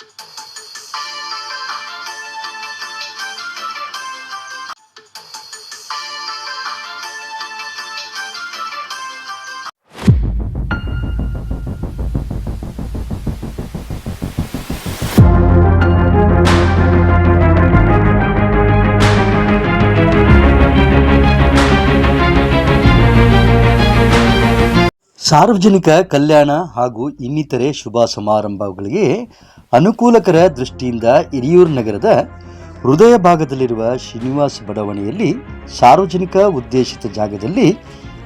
Thank you. ಸಾರ್ವಜನಿಕ ಕಲ್ಯಾಣ ಹಾಗೂ ಇನ್ನಿತರೆ ಶುಭ ಸಮಾರಂಭಗಳಿಗೆ ಅನುಕೂಲಕರ ದೃಷ್ಟಿಯಿಂದ ಹಿರಿಯೂರು ನಗರದ ಹೃದಯ ಭಾಗದಲ್ಲಿರುವ ಶ್ರೀನಿವಾಸ ಬಡಾವಣೆಯಲ್ಲಿ ಸಾರ್ವಜನಿಕ ಉದ್ದೇಶಿತ ಜಾಗದಲ್ಲಿ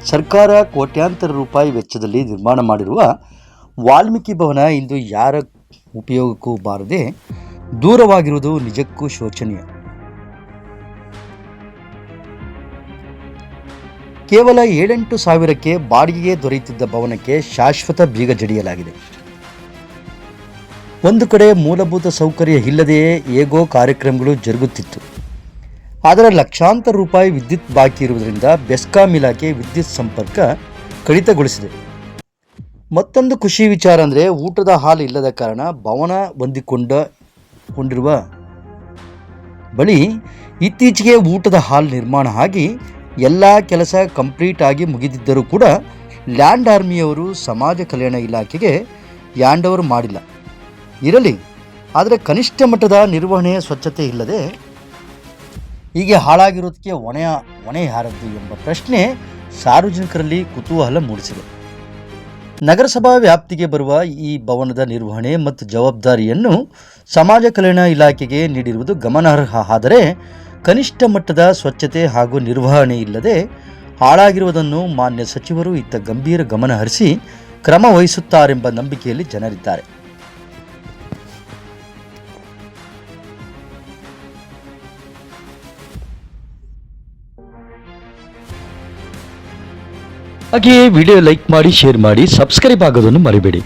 ಸರ್ಕಾರ ಕೋಟ್ಯಾಂತರ ರೂಪಾಯಿ ವೆಚ್ಚದಲ್ಲಿ ನಿರ್ಮಾಣ ಮಾಡಿರುವ ವಾಲ್ಮೀಕಿ ಭವನ ಇಂದು ಯಾರ ಉಪಯೋಗಕ್ಕೂ ಬಾರದೆ ದೂರವಾಗಿರುವುದು ನಿಜಕ್ಕೂ ಶೋಚನೀಯ. ಕೇವಲ ಏಳೆಂಟು ಸಾವಿರಕ್ಕೆ ಬಾಡಿಗೆಗೆ ದೊರೆಯುತ್ತಿದ್ದ ಭವನಕ್ಕೆ ಶಾಶ್ವತ ಬೀಗ ಜಡಿಯಲಾಗಿದೆ. ಒಂದು ಕಡೆ ಮೂಲಭೂತ ಸೌಕರ್ಯ ಇಲ್ಲದೆಯೇ ಹೇಗೋ ಕಾರ್ಯಕ್ರಮಗಳು ಜರುಗುತ್ತಿತ್ತು. ಆದರೆ ಲಕ್ಷಾಂತರ ರೂಪಾಯಿ ವಿದ್ಯುತ್ ಬಾಕಿ ಇರುವುದರಿಂದ ಬೆಸ್ಕಾಂ ಇಲಾಖೆ ವಿದ್ಯುತ್ ಸಂಪರ್ಕ ಕಡಿತಗೊಳಿಸಿದೆ. ಮತ್ತೊಂದು ಖುಷಿ ವಿಚಾರ ಅಂದರೆ ಊಟದ ಹಾಲು ಇಲ್ಲದ ಕಾರಣ ಭವನ ಹೊಂದಿಕೊಂಡ, ಕೊಂಡಿರುವ ಬಳಿ ಇತ್ತೀಚೆಗೆ ಊಟದ ಹಾಲ್ ನಿರ್ಮಾಣ ಆಗಿ ಎಲ್ಲ ಕೆಲಸ ಕಂಪ್ಲೀಟ್ ಆಗಿ ಮುಗಿದಿದ್ದರೂ ಕೂಡ ಲ್ಯಾಂಡ್ ಆರ್ಮಿಯವರು ಸಮಾಜ ಕಲ್ಯಾಣ ಇಲಾಖೆಗೆ ಹ್ಯಾಂಡ್ ಓವರ್ ಮಾಡಿಲ್ಲ. ಇರಲಿ, ಆದರೆ ಕನಿಷ್ಠ ಮಟ್ಟದ ನಿರ್ವಹಣೆ ಸ್ವಚ್ಛತೆ ಇಲ್ಲದೆ ಹೀಗೆ ಹಾಳಾಗಿರೋದಕ್ಕೆ ಹೊಣೆಯ ಹೊಣೆ ಯಾರದ್ದು ಎಂಬ ಪ್ರಶ್ನೆ ಸಾರ್ವಜನಿಕರಲ್ಲಿ ಕುತೂಹಲ ಮೂಡಿಸಿದೆ. ನಗರಸಭಾ ವ್ಯಾಪ್ತಿಗೆ ಬರುವ ಈ ಭವನದ ನಿರ್ವಹಣೆ ಮತ್ತು ಜವಾಬ್ದಾರಿಯನ್ನು ಸಮಾಜ ಕಲ್ಯಾಣ ಇಲಾಖೆಗೆ ನೀಡಿರುವುದು ಗಮನಾರ್ಹ, ಆದರೆ ಕನಿಷ್ಠ ಮಟ್ಟದ ಸ್ವಚ್ಛತೆ ಹಾಗೂ ನಿರ್ವಹಣೆ ಇಲ್ಲದೆ ಹಾಳಾಗಿರುವುದನ್ನು ಮಾನ್ಯ ಸಚಿವರು ಇತ್ತ ಗಂಭೀರ ಗಮನ ಹರಿಸಿ ಕ್ರಮ ವಹಿಸುತ್ತಾರೆಂಬ ನಂಬಿಕೆಯಲ್ಲಿ ಜನರಿದ್ದಾರೆ. ಹಾಗೆಯೇ ವಿಡಿಯೋ ಲೈಕ್ ಮಾಡಿ, ಶೇರ್ ಮಾಡಿ, ಸಬ್ಸ್ಕ್ರೈಬ್ ಆಗೋದನ್ನು ಮರಿಬೇಡಿ.